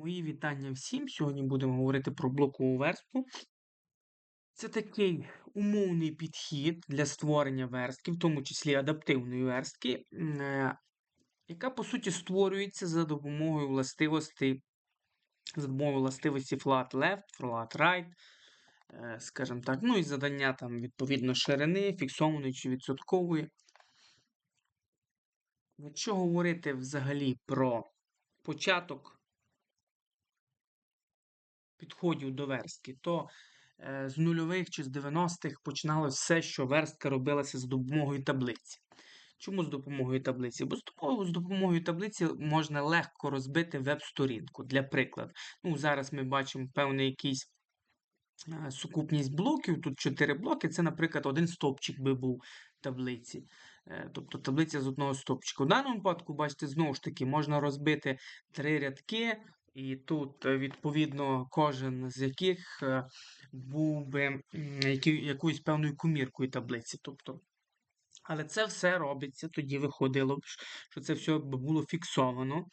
Мої вітання всім. Сьогодні будемо говорити про блокову верстку. Це такий умовний підхід для створення верстки, в тому числі адаптивної верстки, е, яка по суті створюється за допомогою властивостей, за допомогою властивості flat left, flat right, е, скажімо так, ну і задання там відповідно ширини, фіксованої чи відсоткової. Якщо говорити взагалі про початок підходів до верстки, то е, з нульових чи з 90-х починалося все, що верстка робилася за допомогою таблиці. Чому з допомогою таблиці? Бо з допомогою, з таблиці можна легко розбити веб-сторінку. Для прикладу. Ну, зараз ми бачимо певний якийсь е, сукупність блоків. Тут 4 блоки. Це, наприклад, один стовпчик би був таблиці. Е, Тобто таблиця з одного стовпчика. В даному випадку, бачите, знову ж таки, можна розбити три рядки, і тут, е, відповідно, кожен з яких е, був би якоюсь певною коміркою таблиці. Тобто, але це все робиться, тоді виходило б, що це все було фіксовано.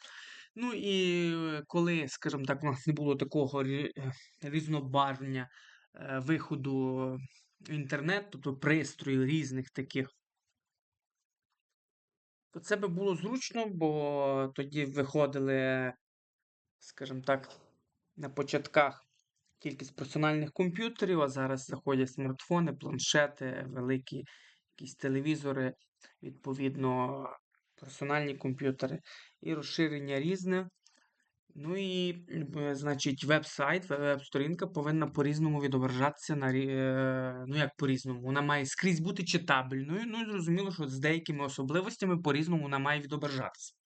Ну і е, коли, скажімо так, у нас не було такого рі- різнобарвлення виходу в інтернет, тобто пристроїв різних таких, то це би було зручно, бо тоді виходили, скажімо так, на початках з персональних комп'ютерів, а зараз заходять смартфони, планшети, великі якісь телевізори, відповідно, персональні комп'ютери і розширення різне. Ну і, значить, веб-сайт, веб-сторінка повинна по-різному відображатися на е, ну як по-різному. Вона має скрізь бути читабельною. Ну і зрозуміло, що з деякими особливостями по-різному вона має відображатися.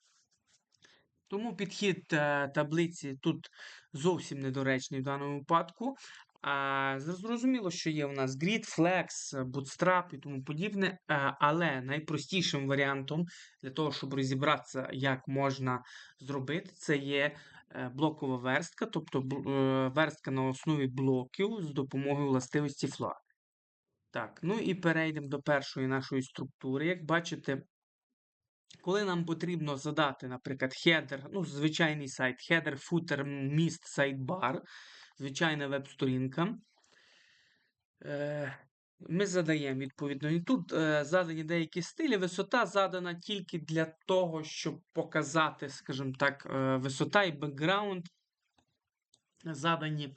Тому підхід е, таблиці тут зовсім недоречний в даному випадку. А, зрозуміло, що є у нас Grid, Flex, Bootstrap і тому подібне. е, Але найпростішим варіантом для того, щоб розібратися, як можна зробити, це є е, блокова верстка, тобто верстка на основі блоків з допомогою властивості flat. Так, ну і перейдемо до першої нашої структури. Як бачите, коли нам потрібно задати, наприклад, хедер, ну, звичайний сайт, хедер, футер, міст, сайдбар, звичайна веб-сторінка. Е, ми задаємо відповідно. І тут е, задані деякі стилі. Висота задана тільки для того, щоб показати, скажімо так, е, висота і бекграунд задані,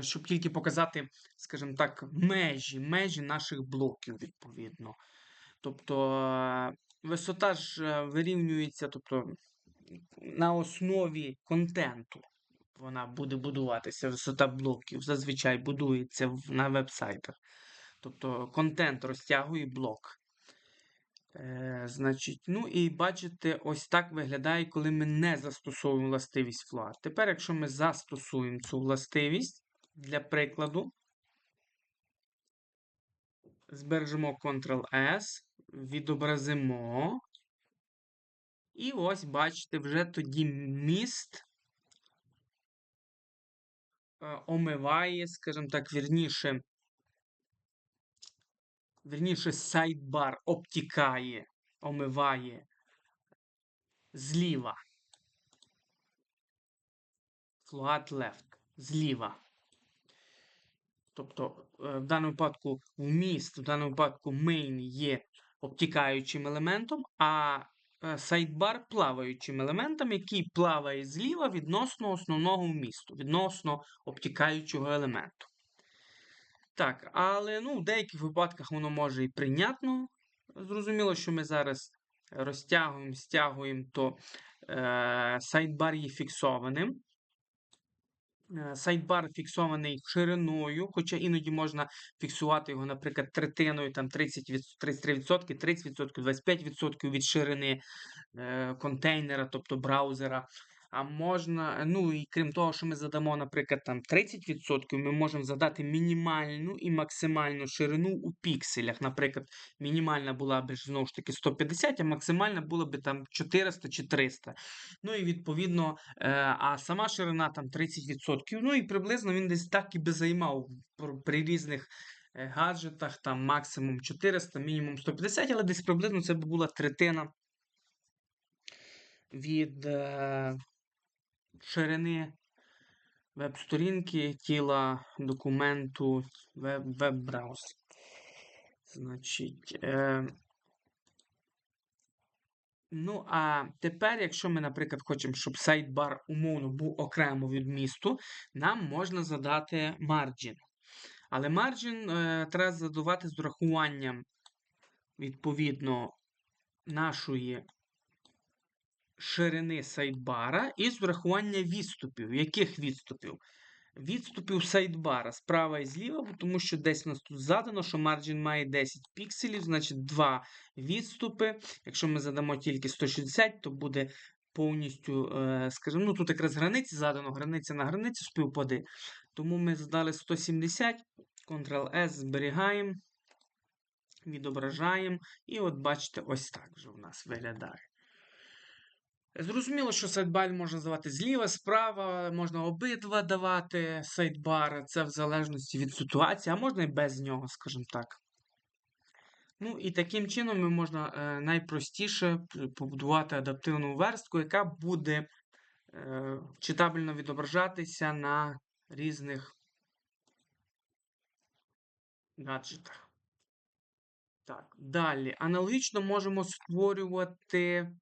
щоб тільки показати, скажімо так, межі, межі наших блоків, відповідно. Тобто висота ж е, вирівнюється, тобто на основі контенту вона буде будуватися, висота блоків зазвичай будується на веб-сайтах. Тобто контент розтягує блок. Е, значить, ну і бачите, ось так виглядає, коли ми не застосовуємо властивість flat. Тепер, якщо ми застосуємо цю властивість для прикладу, збережемо Ctrl-S, відобразимо. І ось, бачите, вже тоді міст е, омиває, скажімо так, вірніше, вірніше, сайдбар обтікає, омиває зліва. Flat left, зліва. Тобто, е, в даному випадку вміст, в даному випадку main є обтікаючим елементом, а е, сайдбар плаваючим елементом, який плаває зліва відносно основного вмісту, відносно обтікаючого елементу. Так, але ну, в деяких випадках воно може і прийнятно. Зрозуміло, що ми зараз розтягуємо, стягуємо, то е, є фіксованим. Е, Сайдбар фіксований шириною, хоча іноді можна фіксувати його, наприклад, третиною, там 30, від- 33%, 30%, 25% від ширини е, контейнера, тобто браузера. А можна, ну і крім того, що ми задамо, наприклад, там 30%, ми можемо задати мінімальну і максимальну ширину у пікселях. Наприклад, мінімальна була б знову ж таки 150, а максимальна була б там 400 чи 300. Ну і відповідно, е, а сама ширина там 30%. Ну і приблизно він десь так і би займав при різних е, гаджетах, там максимум 400, мінімум 150, але десь приблизно це б була третина від е, ширини веб-сторінки, тіла документу, веб- веб-браузер. Значить, е, ну, а тепер, якщо ми, наприклад, хочемо, щоб сайт-бар умовно був окремо від місту, нам можна задати margin. Але margin е, треба задавати з урахуванням відповідно нашої ширини сайдбара і з врахування відступів. Яких відступів? Відступів сайдбара справа і зліва, тому що десь у нас тут задано, що margin має 10 пікселів, значить 2 відступи. Якщо ми задамо тільки 160, то буде повністю, е, скажімо, ну тут якраз границі задано, границя на границі співпаде. Тому ми задали 170, Ctrl-S, зберігаємо, відображаємо. І от бачите, ось так вже в нас виглядає. Зрозуміло, що сайдбар можна давати зліва, справа, можна обидва давати сайдбар, це в залежності від ситуації, а можна і без нього, скажімо так. Ну і таким чином ми можна е, найпростіше побудувати адаптивну верстку, яка буде е, читабельно відображатися на різних гаджетах. Так, далі. Аналогічно можемо створювати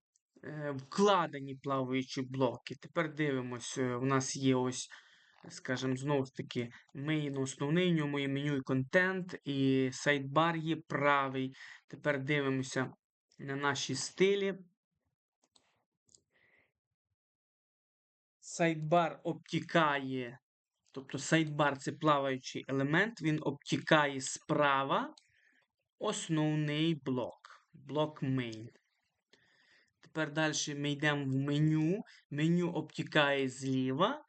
вкладені плаваючі блоки. Тепер дивимося, у нас є ось, скажімо, знову ж таки, мейн основний, в ньому є меню і контент, і сайдбар є правий. Тепер дивимося на наші стилі. Сайдбар обтікає, тобто сайдбар це плаваючий елемент, він обтікає справа основний блок. Блок main. Тепер далі ми йдемо в меню. Меню обтікає зліва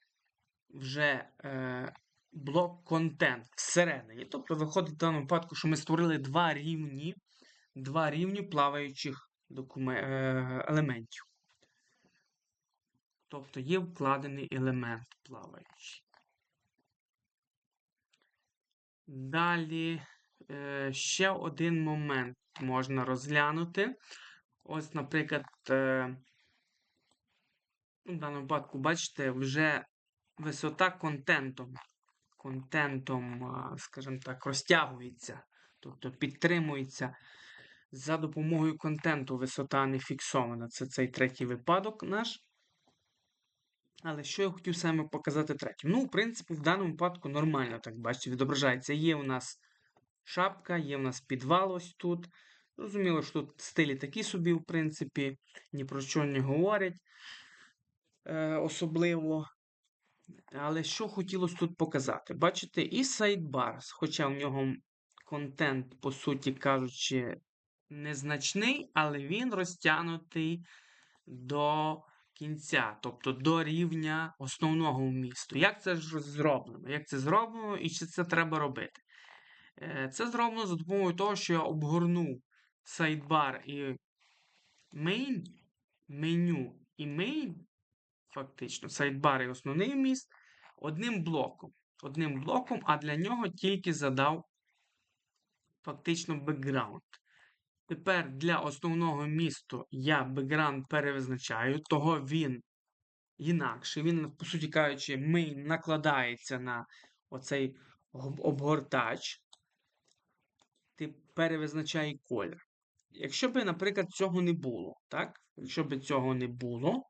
вже е, блок контент всередині. Тобто виходить в даному випадку, що ми створили два рівні, два рівні плаваючих докумен... е, елементів. Тобто є вкладений елемент плаваючий. Далі е, ще один момент можна розглянути. Ось, наприклад, е, в даному випадку, бачите, вже висота контентом, контентом, е, скажімо так, розтягується, тобто підтримується за допомогою контенту висота не фіксована. Це цей третій випадок наш. Але що я хотів саме показати третім? Ну, в принципі, в даному випадку нормально, так бачите, відображається. Є у нас шапка, є у нас підвал ось тут. Зрозуміло, що тут стилі такі собі, в принципі, ні про що не говорять е, особливо. Але що хотілося тут показати? Бачите, і сайдбар, хоча в нього контент, по суті кажучи, незначний, але він розтягнутий до кінця, тобто до рівня основного вмісту. Як це ж зроблено? Як це зроблено і чи це треба робити? Е, це зроблено за допомогою того, що я обгорнув сайдбар і main, меню і main, фактично, сайдбар і основний вміст одним блоком. Одним блоком, а для нього тільки задав фактично бекграунд. Тепер для основного місту я бекграунд перевизначаю, того він інакше. Він, по суті кажучи, main накладається на оцей обгортач. Ти перевизначає колір. Якщо б, наприклад, цього не було, так? Якщо б цього не було,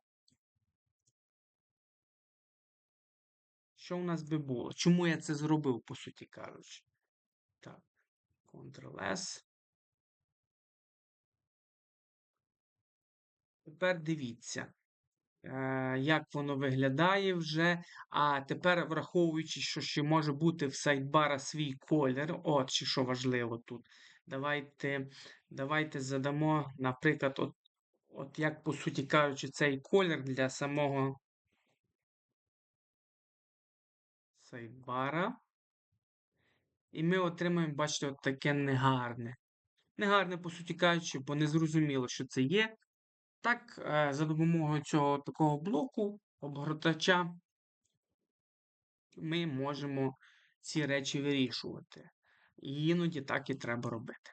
що у нас би було? Чому я це зробив, по суті кажучи? Так, Ctrl-S. Тепер дивіться, як воно виглядає вже. А тепер, враховуючи, що ще може бути в сайдбара свій колір, от чи що важливо тут. Давайте давайте задамо, наприклад, от, от як, по суті кажучи, цей колір для самого сайдбара. І ми отримаємо, бачите, от таке негарне. Негарне, по суті кажучи, бо не зрозуміло, що це є. Так, е, за допомогою цього такого блоку обгортача ми можемо ці речі вирішувати. І іноді так і треба робити.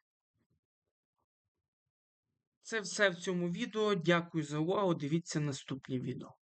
Це все в цьому відео. Дякую за увагу. Дивіться наступні відео.